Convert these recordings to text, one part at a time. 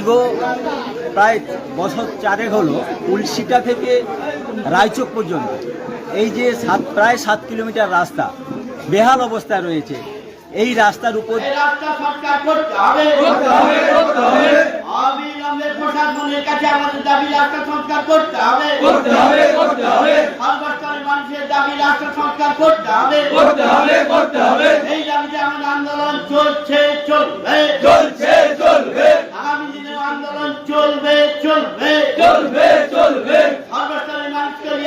দীর্ঘ প্রায় বছর চারেক হলো উলসিটা থেকে রায়চক পর্যন্ত। এই যে সাত প্রায় সাত কিলোমিটার রাস্তা বেহাল অবস্থায় রয়েছে। এই রাস্তার উপর এই রাস্তা সংস্কার করতে হবে। করতে হবে করতে হবে। অবিলম্বে প্রশাসনের কাছে আমাদের দাবি রাস্তা সংস্কার করতে হবে। করতে হবে করতে হবে। মানুষের দাবি রাস্তা সংস্কার করতে হবে। করতে হবে করতে হবে। এই দাবিতে আমাদের আন্দোলন চলছে চলবে। চলছে।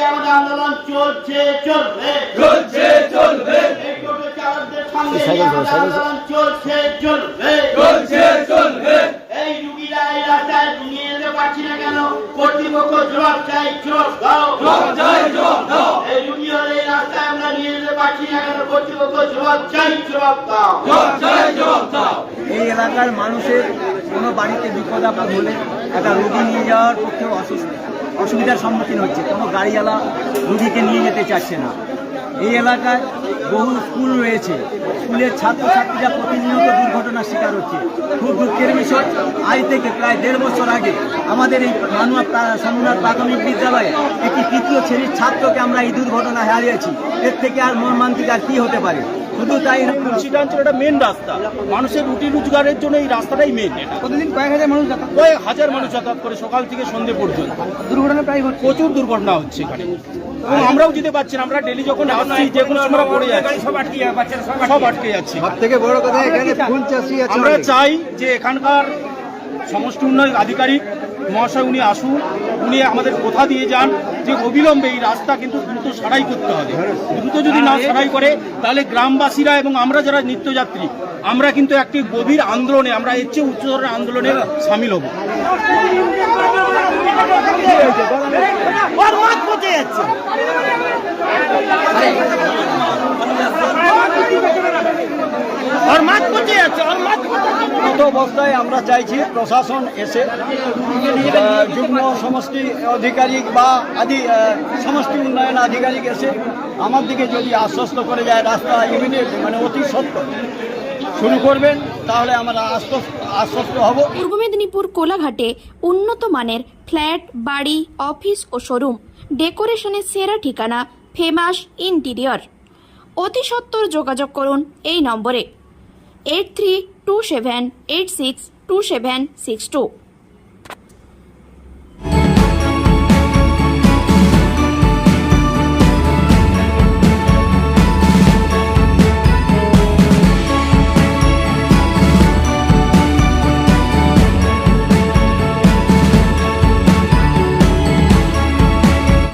আমাদের আন্দোলন চলছে চলবে। চলছে চলবে। এই টোটো চালকদের সঙ্গে আমাদের আন্দোলন চলছে চলবে। চলছে চলবে। এই রুগীরা এই রাস্তায় নিয়ে যেতে পারছি না কেন? কর্তৃপক্ষ জবাব চাই জবাব দাও। জবাব চাই জবাব দাও। এই রুগী হলে এই রাস্তায় আমরা নিয়ে যেতে পারছি না কেন? কর্তৃপক্ষ জবাব চাই জবাব দাও। জবাব চাই জবাব দাও। এই এলাকার মানুষের কোনো বাড়িতে বিপদ আপদ হলে একটা রুগী নিয়ে যাওয়ার পক্ষে অসুস্থ। অসুবিধার সম্মুখীন হচ্ছে। কোনো গাড়িওয়ালা রুগীকে নিয়ে যেতে চাচ্ছে না। এই এলাকায় বহু স্কুল রয়েছে। স্কুলের ছাত্রছাত্রীরা প্রতিনিয়ত দুর্ঘটনার শিকার হচ্ছে। খুব দুঃখের বিষয়, আজ থেকে প্রায় দেড় বছর আগে আমাদের এই মানুয়া সমনাথ প্রাথমিক বিদ্যালয়ে একটি তৃতীয় শ্রেণির ছাত্রকে আমরা এই দুর্ঘটনা হারিয়েছি। এর থেকে আর মর্মান্তিক আর কি হতে পারে? শুধু তাই না মুন্সিগঞ্জ অঞ্চল এটা মেন রাস্তা। মানুষের রুটি রোজগারের জন্য এই রাস্তাটাই মেন প্রতিদিন কয়েক হাজার মানুষ যাতায়াত কয়েক হাজার মানুষ যাতায়াত করে সকাল থেকে সন্ধে পর্যন্ত। দুর্ঘটনা প্রায় হচ্ছে। প্রচুর দুর্ঘটনা হচ্ছে এখানে। এবং আমরাও যেতে পারছি না আমরা ডেলি যখন আসছি যে কোনো সময় পড়ে যাচ্ছি। সব আটকে সব আটকে যাচ্ছে। সব থেকে বড় কথা এখানে ফুল চাষি আছে আমরা চাই যে এখানকার সমষ্টি উন্নয়ন আধিকারিক মহাশয় উনি আসুন উনি আমাদের কথা দিয়ে যান। যে অবিলম্বে এই রাস্তা কিন্তু দ্রুত সারাই করতে হবে। দ্রুত যদি না সারাই করে, তাহলে গ্রামবাসীরা এবং আমরা যারা নিত্যযাত্রী, আমরা কিন্তু একটি গভীর আন্দোলনে, আমরা এর চেয়ে উচ্চতর আন্দোলনে সামিল হব। মতো অবস্থায় আমরা চাইছি প্রশাসন এসে যুগ্ম সমষ্টি আধিকারিক বা আদি সমষ্টি উন্নয়ন আধিকারিক এসে আমার দিকে যদি আশ্বস্ত করে যায়, রাস্তা ইমিডিয়েট মানে অতি সত্য শুরু করবেন, তাহলে আমরা আশ্বস্ত হব। পূর্ব মেদিনীপুর কোলাঘাটে উন্নত মানের ফ্ল্যাট, বাড়ি, অফিস ও শোরুম, ডেকোরেশনের সেরা ঠিকানা ফেমাস ইন্টিরিয়র। অতি সত্বর যোগাযোগ করুন এই নম্বরে। eight three two seven eight six two seven six two